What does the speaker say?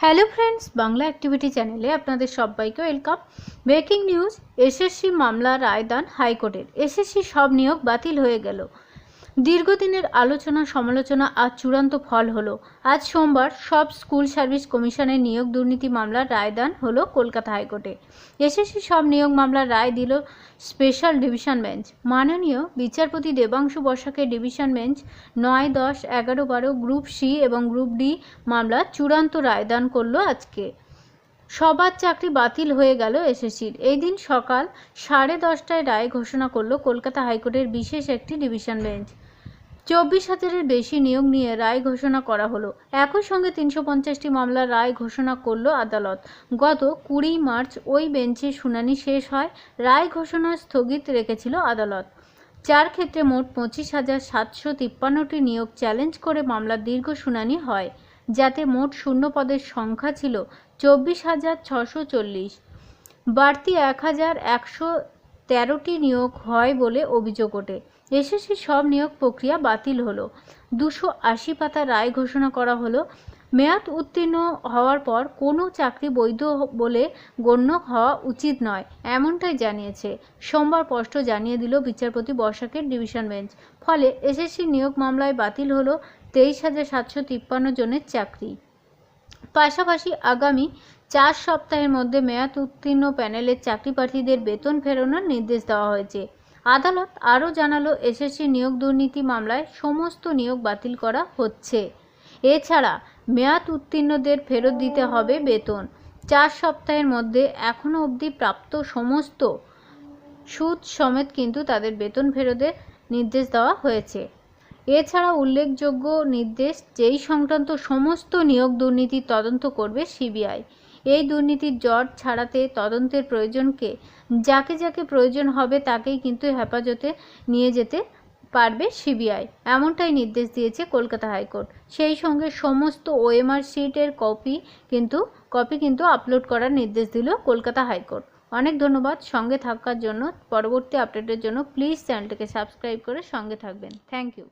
Hello friends Bangla activity চ্যানেলে আপনাদের সবাইকে ওয়েলকাম ব্রেকিং নিউজ এসএসসি মামলা রায়দান হাইকোর্টের। এসএসসি সব নিয়োগ বাতিল হয়ে গেল। দীর্ঘদিনের আলোচনা, সমালোচনা আজ চূড়ান্ত ফল হলো। আজ সোমবার সব স্কুল সার্ভিস কমিশনের নিয়োগ দুর্নীতি মামলার রায়দান হলো কলকাতা হাইকোর্টে। এসএসসি সব নিয়োগ মামলার রায় দিল স্পেশাল ডিভিশন বেঞ্চ। মাননীয় বিচারপতি দেবাংশু বসাকের ডিভিশন বেঞ্চ নয়, দশ, এগারো, বারো, গ্রুপ সি এবং গ্রুপ ডি মামলা চূড়ান্ত রায়দান করল আজকে। সবার চাকরি বাতিল হয়ে গেল এসএসসির। এই দিন সকাল সাড়ে দশটায় রায় ঘোষণা করল কলকাতা হাইকোর্টের বিশেষ একটি ডিভিশন বেঞ্চ। চব্বিশ হাজারের বেশি নিয়োগ নিয়ে রায় ঘোষণা করা হলো। একই সঙ্গে তিনশো পঞ্চাশটি মামলার রায় ঘোষণা করল আদালত। গত কুড়ি মার্চ ওই বেঞ্চে শুনানি শেষ হয়, রায় ঘোষণা স্থগিত রেখেছিল আদালত। চার ক্ষেত্রে মোট পঁচিশ হাজার সাতশো তিপ্পান্নটি নিয়োগ চ্যালেঞ্জ করে মামলার দীর্ঘ শুনানি হয়, যাতে মোট শূন্য পদের সংখ্যা ছিল চব্বিশ হাজার ছশো চল্লিশ। বাড়তি এক হাজার একশো তেরোটি নিয়োগ হয় বলে অভিযোগ ওঠে। এসএসসি সব নিয়োগ প্রক্রিয়া বাতিল হলো। দুশো আশি পাতা রায় ঘোষণা করা হলো। মেয়াদ উত্তীর্ণ হওয়ার পর কোনো চাকরি বৈধ বলে গণ্য হওয়া উচিত নয়, এমনটাই জানিয়েছে। সোমবার স্পষ্ট জানিয়ে দিল বিচারপতি বর্ষাকের ডিভিশন বেঞ্চ। ফলে এসএসসি নিয়োগ মামলায় বাতিল হলো তেইশ হাজার সাতশো তিপ্পান্ন জনের চাকরি। পাশাপাশি আগামী চার সপ্তাহের মধ্যে মেয়াদ উত্তীর্ণ প্যানেলের চাকরি প্রার্থীদের বেতন ফেরানোর নির্দেশ দেওয়া হয়েছে। আদালত আরও জানালো, এসএসসি নিয়োগ দুর্নীতি মামলায় সমস্ত নিয়োগ বাতিল করা হচ্ছে। এছাড়া মেয়াদ উত্তীর্ণদের ফেরত দিতে হবে বেতন। চার সপ্তাহের মধ্যে এখনও অবধি প্রাপ্ত সমস্ত সুদ সমেত কিন্তু তাদের বেতন ফেরতের নির্দেশ দেওয়া হয়েছে। এছাড়া উল্লেখযোগ্য নির্দেশ, যেই সংক্রান্ত সমস্ত নিয়োগ দুর্নীতির তদন্ত করবে সিবিআই। এই দুর্নীতির জট ছাড়াতে তদন্তের প্রয়োজনকে, যাকে যাকে প্রয়োজন হবে তাকেই কিন্তু হেফাজতে নিয়ে যেতে পারবে সিবিআই। এমনটাই নির্দেশ দিয়েছে কলকাতা হাইকোর্ট। সেই সঙ্গে সমস্ত ওএমআর শিটের কপি কিন্তু কপি কিন্তু আপলোড করার নির্দেশ দিল কলকাতা হাইকোর্ট। অনেক ধন্যবাদ সঙ্গে থাকার জন্য। পরবর্তী আপডেটের জন্য প্লিজ চ্যানেলটিকে সাবস্ক্রাইব করে সঙ্গে থাকবেন। Thank you.